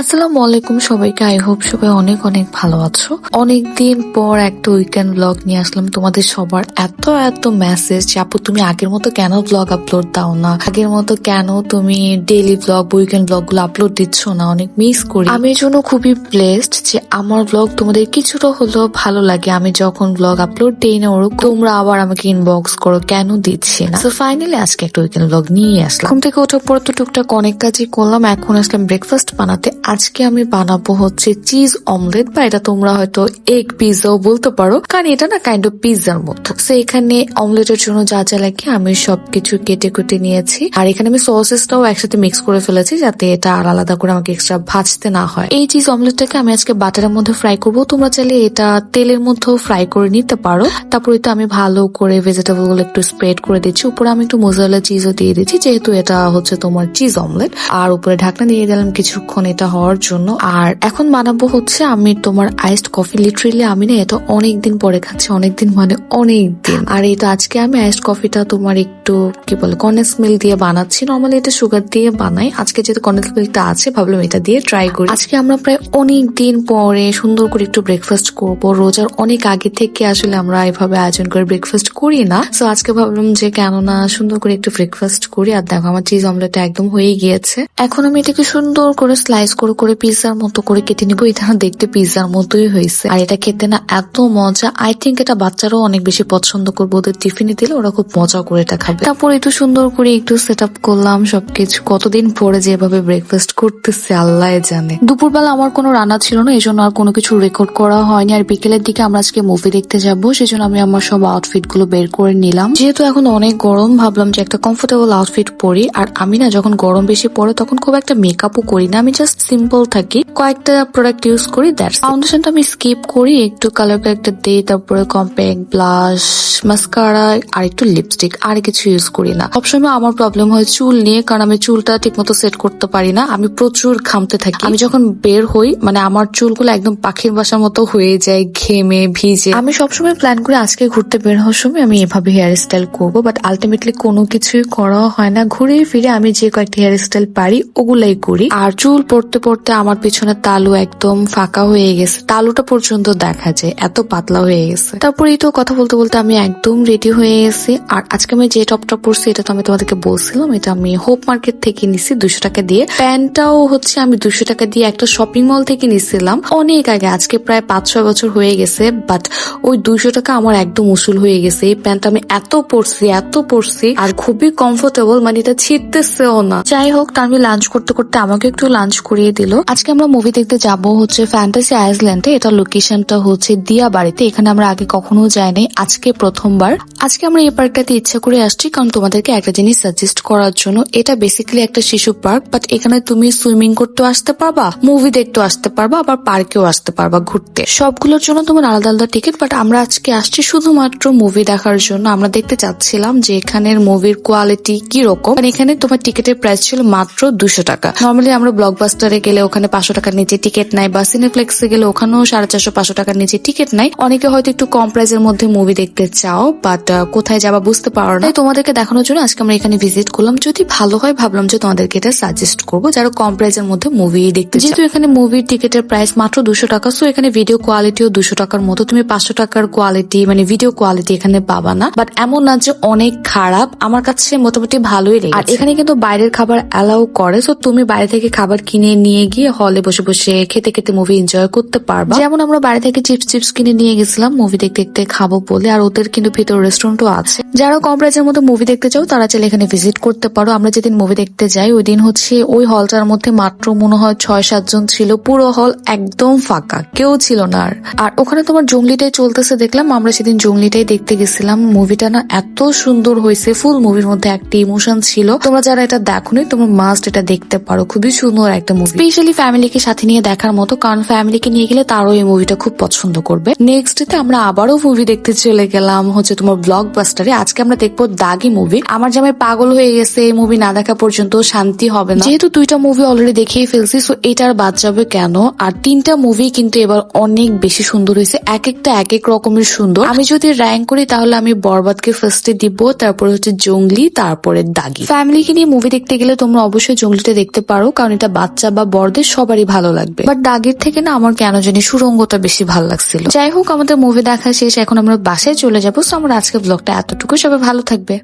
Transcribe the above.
আসসালামু আলাইকুম সবাইকে। আই হোপ সবাই অনেক অনেক ভালো আছো। অনেক দিন পর একটা উইকেন্ড ব্লগ নিয়ে আসলাম তোমাদের সবার। এত এত মেসেজ যে, আপু, তুমি আগের মতো কেন ব্লগ আপলোড দাও না? আগের মতো কেন তুমি ডেইলি ব্লগ উইকেন্ড ব্লগগুলো আপলোড দিচ্ছ না? অনেক মিস করি। আমি এর জন্য খুবই ব্লেসড যে, আমার ব্লগ তোমাদের কিছুটা হলেও ভালো লাগে। আমি যখন ব্লগ আপলোড দিই না ওরকম, তোমরা আবার আমাকে ইনবক্স করো, কেন দিচ্ছি না? তো ফাইনালি আজকে একটা উইকেন্ড ব্লগ নিয়ে আসলাম। ঘুম থেকে ওঠার পর তো টুকটাক অনেক কাজই করলাম। এখন আসলাম ব্রেকফাস্ট বানাতে। আজকে আমি বানাবো হচ্ছে চিজ অমলেট, বা এটা তোমরা হয়তো এগ পিৎজাও বলতে পারো, কারণ এটা না কাইন্ড অফ পিৎজার মতো। সো এখানে অমলেটের জন্য যা যা লাগে আমি সবকিছু কেটে কুটে নিয়েছি। আর এখানে আমি সসেসটাও একসাথে মিক্স করে ফেলেছি যাতে এটা আর আলাদা করে আমাকে এক্সট্রা ভাজতে না হয়। এই চিজ অমলেটটাকে আমি আজকে বাটারের মধ্যে ফ্রাই করব। তোমরা চাইলে এটা তেলের মধ্যেও ফ্রাই করে নিতে পারো। তারপরে তো আমি ভালো করে ভেজিটেবলগুলো একটু স্প্রেড করে দিচ্ছি। উপরে আমি একটু মোজারেলা চিজও দিয়ে দিচ্ছি, যেহেতু এটা হচ্ছে তোমার চিজ অমলেট। আর উপরে ঢাকনা দিয়ে দিলাম কিছুক্ষণ, এটা হওয়ার জন্য। আর এখন বানাবো হচ্ছে আমি তোমার আইসড কফি লিটারেলি আমি না এটা অনেকদিন পরে খাচ্ছি। অনেকদিন মানে অনেক দিন আর এটা আজকে আমি আইসড কফিটা তোমার একটু, কি বলে কনেস মিল্ক দিয়ে বানাচ্ছি। নর্মালি এটা সুগার দিয়ে বানাই। আজকে যেহেতু কনেস মিল্কটা আছে, ভাবলাম এটা দিয়ে ট্রাই করি। আজকে আমরা প্রায় অনেক দিন পরে সুন্দর করে একটু ব্রেকফাস্ট করব। রোজার অনেক আগে থেকে আসলে আমরা এভাবে আয়োজন করে ব্রেকফাস্ট করি না। তো আজকে ভাবলাম যে কেননা সুন্দর করে একটু ব্রেকফাস্ট করি। আর দেখো আমার চিজ অমলেটটা একদম হয়ে গিয়েছে। এখন আমি এটাকে সুন্দর করে স্লাইস করে করে পিৎজার মতো করে কেটে নিবো। এটা দেখতে পিৎজার মতোই হয়েছে। আর এটা খেতে না এত মজা। আই থিঙ্ক এটা বাচ্চারাও অনেক বেশি পছন্দ করব। ওদের টিফিনে দিলে ওরা খুব মজা করে এটা খাবে। তারপর একটু সুন্দর করে একটু সেট আপ করলাম সবকিছু। কতদিন পরে যেভাবে ব্রেকফাস্ট করতেছে আল্লাহ জানে। দুপুরবেলা আমার কোনো রান্না ছিল না এই জন্য আর কোনো কিছু রেকর্ড করা হয়নি। আর বিকেলের দিকে আমরা আজকে মুভি দেখতে যাব, সেজন্য আমি আমার সব আউটফিটগুলো বের করে নিলাম। যেহেতু এখন অনেক গরম, ভাবলাম যে একটা কমফোর্টেবল আউটফিট পরি। আর আমি না যখন গরম বেশি পড়ে তখন খুব একটা মেকআপও করি না। আমি জাস্ট সিম্পল থাকি। কয়েকটা প্রোডাক্ট ইউজ করি দ্যাটস ফাউন্ডেশনটা আমি স্কিপ করি, একটু কালার প্যাকটা দিই, তারপরে কম্প্যাক্ট ব্লাশ মাস্কারা আর একটু লিপস্টিক আর কিছু ইউজ করি না। সবসময় আমার প্রবলেম হয় চুল নিয়ে, কারণ আমি চুলটা ঠিক মতো সেট করতে পারি না। আমি প্রচুর ঘামতে থাকি। আমি যখন বের হই মানে আমার চুলগুলো একদম পাখির বাসার মতো হয়ে যায়, ঘেমে, ভিজে। আমি সবসময় প্ল্যান করি আজকে ঘুরতে বের হওয়ার সময় আমি এভাবে হেয়ার স্টাইল করব বাট আলটিমেটলি কোনো কিছুই করা হয় না। ঘুরে ফিরে আমি যে কয়েকটি হেয়ার স্টাইল পারি, ওগুলাই করি। আর চুল পড়তে পড়তে আমার পিছনে তালু একদম ফাঁকা হয়ে গেছে। তালুটা পর্যন্ত দেখা যায়, এত পাতলা হয়ে গেছে। তারপরে এই তো কথা বলতে বলতে আমি একদম রেডি হয়ে গেছি। আর আজকে আমি যে টপটা পরছি, এটা তো আমি তোমাদেরকে বলছিলাম, এটা আমি হোপ মার্কেট থেকে নিছি দুশো টাকা দিয়ে। প্যান্টটাও হচ্ছে আমি দুশো টাকা দিয়ে একটা শপিং মল থেকে নিছিলাম। অনেক আগে, আজকে প্রায় পাঁচ, ছয় বছর হয়ে গেছে বাট ওই দুইশো টাকা আমার একদম উসুল হয়ে গেছে। এই প্যান্ট আমি এত পরছি এত পরছি, আর খুবই কমফোর্টেবল মানে এটা ছিটতেছেও না। যাই হোক আমি লাঞ্চ করতে করতে আমাকে একটু লাঞ্চ করিয়ে দিল। আজকে আমরা মুভি দেখতে যাব হচ্ছে ফ্যান্টাসি আইসল্যান্ডে এটা লোকেশনটা হচ্ছে দিয়া বাড়িতে। এখানে আমরা আগে কখনো যাইনি। আজকে প্রথমবার। আজকে আমরা এই পার্কটাতে ইচ্ছা করে আসছি, কারণ তোমাদেরকে একটা জিনিস সাজেস্ট করার জন্য। এটা বেসিক্যালি একটা শিশু পার্ক বাট এখানে তুমি সুইমিং করতেও আসতে পারবা মুভি দেখতেও আসতে পারবা, আবার পার্কেও আসতে পারবা ঘুরতে। সবগুলোর জন্য তোমার আলাদা আলাদা টিকিট বাট আমরা আজকে আসছি শুধুমাত্র মুভি দেখার জন্য। আমরা দেখতে চাচ্ছিলাম যে এখানের মুভির কোয়ালিটি কি রকম এখানে তোমার টিকিটের প্রাইস ছিল মাত্র দুশো টাকা। নর্মালি আমরা ব্লকবাস্টারে গেলে ওখানে পাঁচশো টাকার নিচে টিকিট নাই বা সিনেপ্লেক্সে গেলে ওখানেও সাড়ে চারশো পাঁচশো টাকার নিচে টিকিট নাই। অনেকে হয়তো একটু কম প্রাইসের মধ্যে মুভি দেখতে চাও বাট কোথায় যাবা বুঝতে পারো না। তোমাদেরকে দেখানোর জন্য আজকে আমরা এখানে ভিজিট করলাম। যদি ভালো হয় ভাবলাম যে তোমাদেরকে এটা সাজেস্ট করব যারা কম প্রাইসের মধ্যে মুভি দেখতে যেহেতু এখানে মুভির টিকিটের প্রাইস মাত্র দুশো টাকা সো এখানে ভিডিও কোয়ালিটিও দুশো টাকার মতো। তুমি পাঁচশো টাকার কোয়ালিটি মানে ভিডিও কোয়ালিটি এখানে পাবা না। বাট এমন না যে অনেক খারাপ আমার কাছে মোটামুটি ভালোই লেগেছে। আর এখানে কিন্তু বাইরের খাবার অ্যালাউ করে সো তুমি বাইরে থেকে খাবার কিনে নিয়ে গিয়ে হলে বসে বসে খেতে খেতে মুভি এনজয় করতে পারবা। যেমন আমরা বাড়ি থেকে চিপস চিপস কিনে নিয়ে গেছিলাম মুভি দেখতে দেখতে খাব বলে। আর ওদের কিন্তু ভিতর রেস্টুরেন্টও আছে। যারা কম প্রাইসের মধ্যে মুভি দেখতে চাও, তারা চাইলে এখানে ভিজিট করতে পারো। আমরা যেদিন মুভি দেখতে যাই, ওই দিন হচ্ছে ওই হলটার মধ্যে মাত্র মনে হয় ছয় সাতজন ছিল। পুরো হল একদম ফাঁকা, কেউ ছিল না আর। আর ওখানে তোমার জঙ্গলিটাই চলতেছে দেখলাম। আমরা সেদিন জঙ্গলিটাই দেখতে গেছিলাম। মুভিটা না এত সুন্দর হয়েছে। ফুল মুভির মধ্যে একটা ইমোশন ছিল। তোমরা যারা এটা দেখোনি, তোমরা মাস্ট এটা দেখতে পারো। খুবই সুন্দর একটা মুভি স্পেশালি ফ্যামিলিকে সাথে নিয়ে দেখার মতো, কারণ ফ্যামিলিকে নিয়ে গেলে তারও এই মুভিটা খুব পছন্দ করবে। নেক্সট ডেতে আমরা আবারও মুভি দেখতে চলে গেলাম, হচ্ছে তোমার ব্লক বাস্টারে আজকে আমরা দেখব দাগি মুভি আমার জামাই পাগল হয়ে গেছে, এই মুভি না দেখা পর্যন্ত শান্তি হবে না। যেহেতু দুইটা মুভি অলরেডি দেখেই ফেলছি সো এটার বাদ যাবে কেন? আর তিনটা মুভি কিন্তু এবার অনেক বেশি সুন্দর হয়েছে, এক একটা এক এক রকমের সুন্দর। আমি যদি র্যাঙ্ক করি, তাহলে আমি বরবাদকে ফার্স্টে দিব, তারপরে হচ্ছে জঙ্গলি, তারপরে দাগি। ফ্যামিলিকে নিয়ে মুভি দেখতে গেলে তোমরা অবশ্যই জঙ্গলিটা দেখতে পারো, কারণ এটা বাচ্চা বা বরদের সবারই ভালো লাগবে। বাট দাগের থেকে না আমার কেন জানি সুরঙ্গটা বেশি ভালো লাগছিল। যাই হোক, আমাদের মুভি দেখা শেষ, এখন আমরা বাসায় চলে যাব আমার আজকে ব্লগটা এতটুকু সবাই ভালো থাকবে।